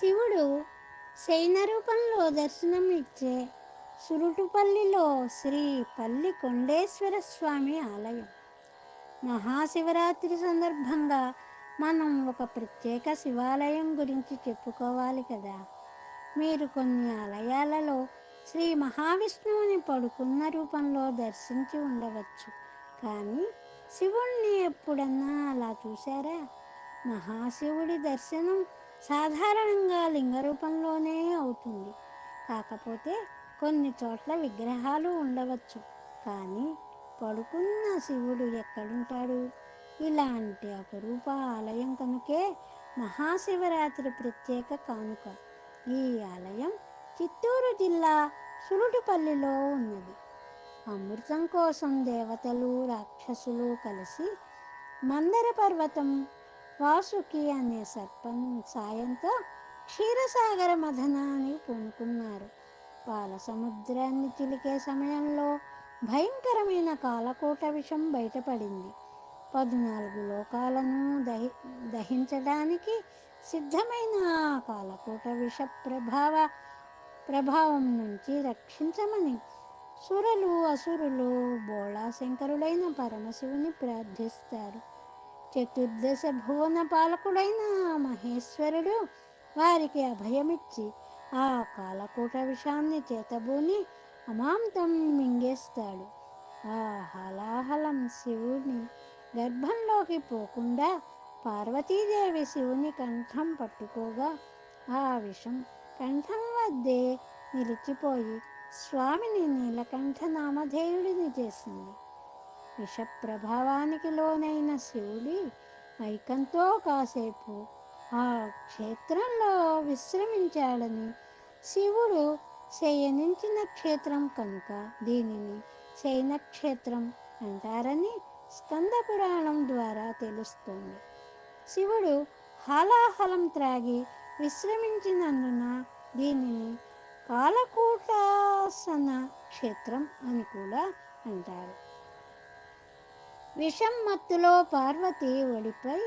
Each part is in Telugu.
శివుడు శయన రూపంలో దర్శనం ఇచ్చే సురుటుపల్లిలో శ్రీ పల్లి కొండేశ్వర స్వామి ఆలయం. మహాశివరాత్రి సందర్భంగా మనం ఒక ప్రత్యేక శివాలయం గురించి చెప్పుకోవాలి కదా. మీరు కొన్ని ఆలయాలలో శ్రీ మహావిష్ణువుని పడుకున్న రూపంలో దర్శించి ఉండవచ్చు. కానీ శివుణ్ణి ఎప్పుడన్నా అలా చూశారా? మహాశివుడి దర్శనం సాధారణంగా లింగ రూపంలోనే అవుతుంది. కాకపోతే కొన్ని చోట్ల విగ్రహాలు ఉండవచ్చు. కానీ పడుకున్న శివుడు ఎక్కడుంటాడు? ఇలాంటి అపురూప ఆలయం కనుకే మహాశివరాత్రి ప్రత్యేక కానుక. ఈ ఆలయం చిత్తూరు జిల్లా సురుటుపల్లిలో ఉన్నది. అమృతం కోసం దేవతలు రాక్షసులు కలిసి మందర పర్వతం వాసుకి అనే సర్పం సాయంతో క్షీరసాగర మథనాన్ని పూనుకున్నారు. పాల సముద్రాన్ని చిలికే సమయంలో భయంకరమైన కాలకూట విషం బయటపడింది. పద్నాలుగు లోకాలను దహి దహించడానికి సిద్ధమైన ఆ కాలకూట విష ప్రభావ ప్రభావం నుంచి రక్షించమని సురలు అసురులు బోళాశంకరుడైన పరమశివుని ప్రార్థిస్తారు. చతుర్దశ భువన పాలకుడైన మహేశ్వరుడు వారికి అభయమిచ్చి ఆ కాలకూట విషాన్ని చేతబూని అమాంతం మింగేస్తాడు. ఆ హలాహలం శివుని గర్భంలోకి పోకుండా పార్వతీదేవి శివుని కంఠం పట్టుకోగా ఆ విషం కంఠం వద్దే నిలిచిపోయి స్వామిని నీలకంఠ నామధేయుడిని చేసింది. విషప్రభావానికి లోనైన శివుడి మైకంతో కాసేపు ఆ క్షేత్రంలో విశ్రమించాడని శివుడు శయనించిన క్షేత్రం కనుక దీనిని శయనక్షేత్రం అంటారని స్కంద పురాణం ద్వారా తెలుస్తుంది. శివుడు హాలాహలం త్రాగి విశ్రమించినందున దీనిని కాలకూటాసన క్షేత్రం అని కూడా అంటారు. విషం మత్తులో పార్వతి ఒడిపై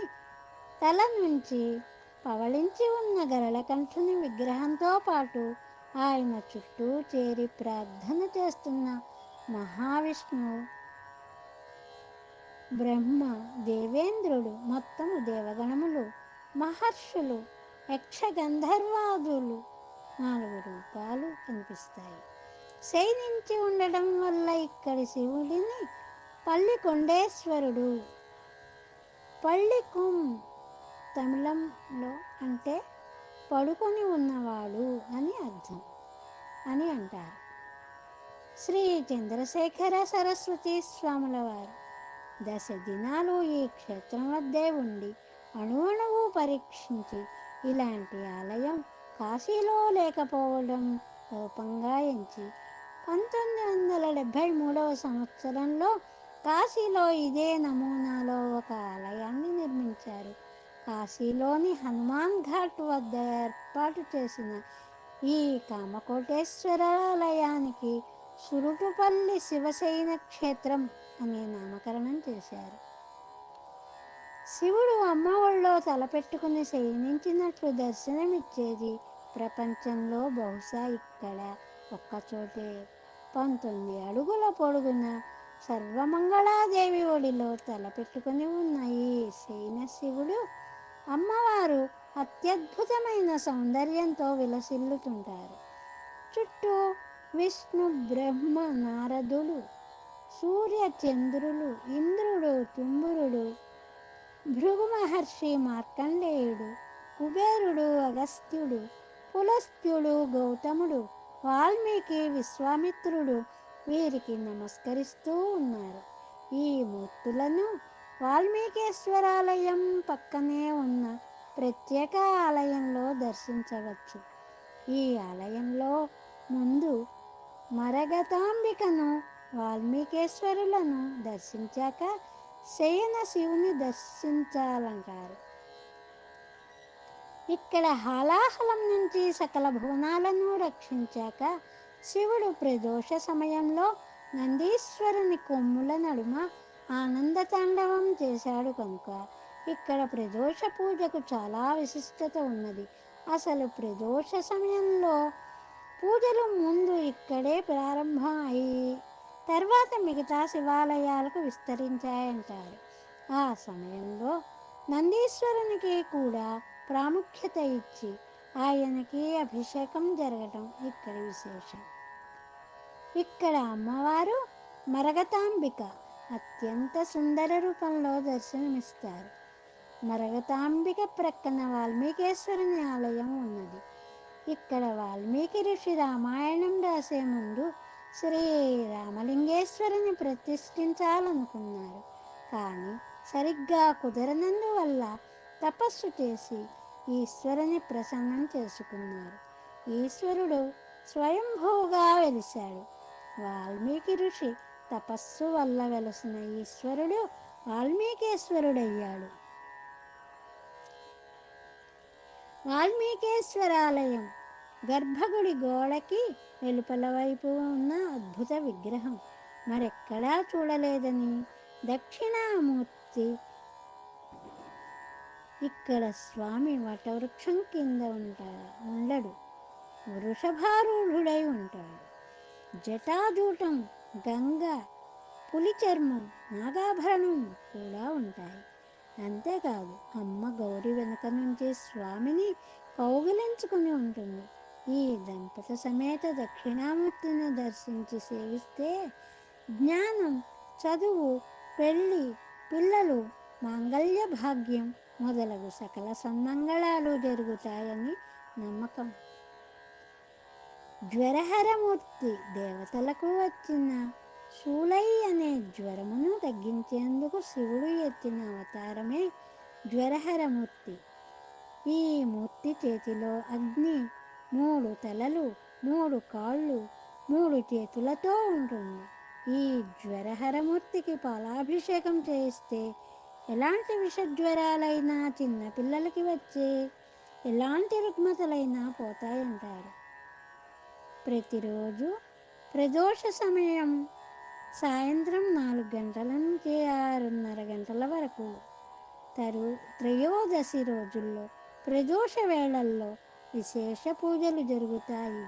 తల నుంచి పవళించి ఉన్న గరళకంఠుని విగ్రహంతో పాటు ఆయన చుట్టూ చేరి ప్రార్థన చేస్తున్న మహావిష్ణువు బ్రహ్మ దేవేంద్రుడు మొత్తము దేవగణములు మహర్షులు యక్షగంధర్వాదులు నాలుగు రూపాలు కనిపిస్తాయి. శయనించి ఉండడం వల్ల ఇక్కడి శివుడిని పల్లి కొండేశ్వరుడు పళ్ళికుం తమిళంలో అంటే పడుకొని ఉన్నవాడు అని అర్థం. అని అంటారు. శ్రీ చంద్రశేఖర సరస్వతి స్వాముల వారు దశ దినాలు ఈ క్షేత్రం వద్దే ఉండి అణువణువు పరీక్షించి ఇలాంటి ఆలయం కాశీలో లేకపోవడం లోపంగా ఎంచి పంతొమ్మిది వందల డెబ్భై మూడవ సంవత్సరంలో కాశీలో ఇదే నమూనాలో ఒక ఆలయాన్ని నిర్మించారు. కాశీలోని హనుమాన్ ఘాట్ వద్ద ఏర్పాటు చేసిన ఈ కామకోటేశ్వర ఆలయానికి సురుటుపల్లి శివసేన క్షేత్రం అనే నామకరణం చేశారు. శివుడు అమ్మ ఒళ్ళో తలపెట్టుకుని శయనించినట్లు దర్శనమిచ్చేది ప్రపంచంలో బహుశా ఇక్కడ ఒక్కచోటే. పంతొమ్మిది అడుగుల పొడుగున సర్వమంగళాదేవి ఒడిలో తలపెట్టుకుని ఉన్న ఈ శివుడు అమ్మవారు అత్యద్భుతమైన సౌందర్యంతో విలసిల్లుతుంటారు. చుట్టూ విష్ణు బ్రహ్మ నారదులు సూర్య చంద్రులు ఇంద్రుడు తుంబురుడు భృగు మహర్షి మార్కండేయుడు కుబేరుడు అగస్త్యుడు పులస్త్యుడు గౌతముడు వాల్మీకి విశ్వామిత్రుడు వీరికి నమస్కరిస్తూ ఉన్నారు. ఈ మూర్తులను వాల్మీకేశ్వరాలయం పక్కనే ఉన్న ప్రత్యేక ఆలయంలో దర్శించవచ్చు. ఈ ఆలయంలో ముందు మరగతాంబికను వాల్మీకేశ్వరులను దర్శించాక శయన శివుని దర్శించాలంటారు. ఇక్కడ హాలాహలం నుంచి సకల భువనాలను రక్షించాక శివుడు ప్రదోష సమయంలో నందీశ్వరుని కొమ్ముల నడుమ ఆనంద తాండవం చేశాడు కనుక. ఇక్కడ ప్రదోష పూజకు చాలా విశిష్టత ఉన్నది. అసలు ప్రదోష సమయంలో పూజలు ముందు ఇక్కడే ప్రారంభం అయ్యి తర్వాత మిగతా శివాలయాలకు విస్తరించాయంటారు. ఆ సమయంలో నందీశ్వరునికి కూడా ప్రాముఖ్యత ఇచ్చి ఆయనకి అభిషేకం జరగటం ఇక్కడి విశేషం. ఇక్కడ అమ్మవారు మరగతాంబిక అత్యంత సుందర రూపంలో దర్శనమిస్తారు. మరగతాంబిక ప్రక్కన వాల్మీకేశ్వరుని ఆలయం ఉన్నది. ఇక్కడ వాల్మీకి ఋషి రామాయణం రాసే ముందు శ్రీ రామలింగేశ్వరుని ప్రతిష్ఠించాలనుకున్నారు. కానీ సరిగ్గా కుదరనందువల్ల తపస్సు చేసి ఈశ్వరుని ప్రసన్నం చేసుకున్నారు. ఈశ్వరుడు స్వయంభూగా వెలిశాడు. వాల్మీకి ఋషి తపస్సు వల్ల వెలసిన ఈశ్వరుడు వాల్మీకేశ్వరుడయ్యాడు. వాల్మీకేశ్వరాలయం గర్భగుడి గోడకి వెలుపల వైపు ఉన్న అద్భుత విగ్రహం. మరెక్కడా చూడలేదని దక్షిణామూర్తి ఇక్కడ స్వామి వటవృక్షం కింద ఉంటాడు ఉండడు. వృషభారూఢుడై ఉంటాడు. జటాజూటం గంగ పులి చర్మం నాగాభరణం కూడా ఉంటాయి. అంతేకాదు అమ్మ గౌరి వెనుక నుంచి స్వామిని కౌగిలించుకుని ఉంటుంది. ఈ దంపత సమేత దక్షిణామూర్తిని దర్శించి సేవిస్తే జ్ఞానం చదువు పెళ్ళి పిల్లలు మాంగళ్య భాగ్యం మొదలగు సకల సన్మంగళాలు జరుగుతాయని నమ్మకం. జ్వరహరమూర్తి దేవతలకు వచ్చిన శూలై అనే జ్వరమును తగ్గించేందుకు శివుడు ఎత్తిన అవతారమే జ్వరహరమూర్తి. ఈ మూర్తి చేతిలో అగ్ని మూడు తలలు మూడు కాళ్ళు మూడు చేతులతో ఉంటుంది. ఈ జ్వరహరమూర్తికి పాలాభిషేకం చేయిస్తే ఎలాంటి విషజ్వరాలైనా చిన్నపిల్లలకి వచ్చే ఎలాంటి రుగ్మతలైనా పోతాయంటారు. ప్రతిరోజు ప్రదోష సమయం సాయంత్రం నాలుగు గంటల నుంచి ఆరున్నర గంటల వరకు. తరు త్రయోదశి రోజుల్లో ప్రదోష వేళల్లో విశేష పూజలు జరుగుతాయి.